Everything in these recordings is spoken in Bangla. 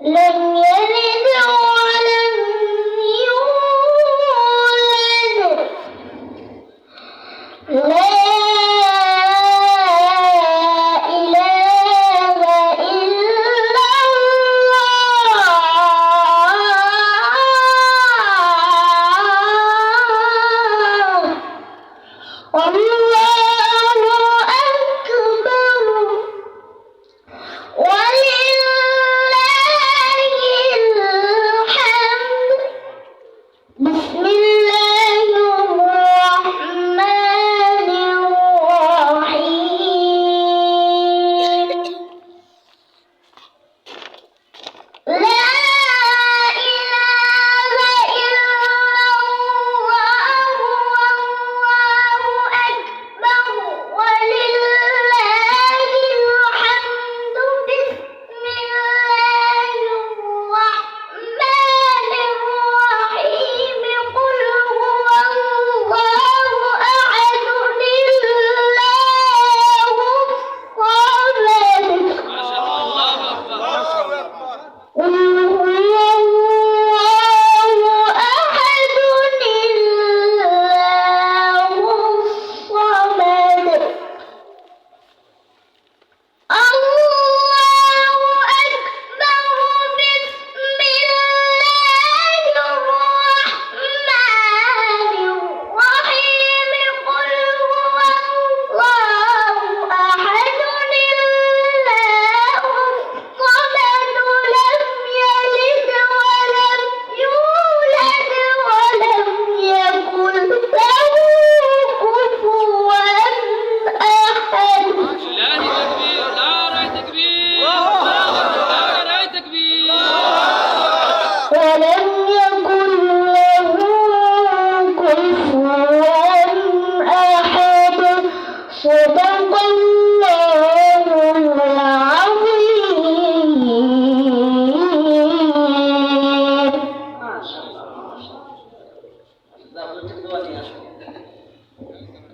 Los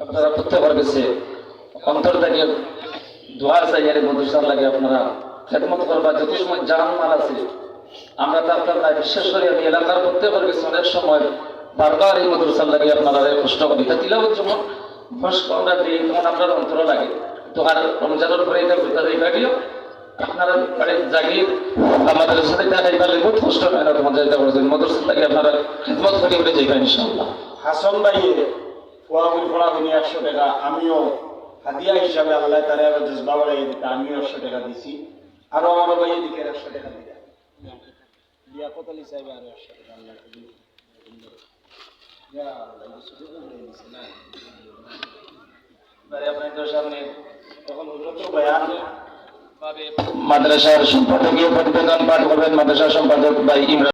আপনারা করতে পারবেছে অন্তর থেকে দোয়া চাই মধুসার লাগে আপনারা খেদমত করবা যত সময় জাহান্নার আছে, আমরা তো আপনারা বিশ্বাস করি, আমি এলাকার করতে পারবে অনেক সময় বারবার এই মধুসার লাগে আপনারা কষ্ট করি তা দিলাম যেমন আমরা দিই তখন আপনার অন্তর লাগে। তো আর রমজানের পরে এটা ঘুরতে আপনারা বাড়ির জাগিয়ে আমাদের সাথে দেখা পারলে বহুত কষ্ট না তোমার যাইতে পারছেন মধুসার লাগে আপনারা খেদমত করে করে যাইবা ইনশাআল্লাহ। হাসন ভাইয়ে ফোয়াগুলি ফোড়াগুলি একশো টাকা, আমিও হাদিয়া হিসাবে আল্লাহ তারা এবার জজবা বাড়াইয়ে দিতে, আমিও একশো টাকা দিছি। আরও আমার ভাইয়ের দিকে একশো টাকা দিলাম দিয়া কত আরও একশো টাকা তখন হজরত মাদ্রাসার সম্পাদকীয় প্রতিবেদন পাঠ করবেন মাদ্রাসার সম্পাদক ভাই ইমরান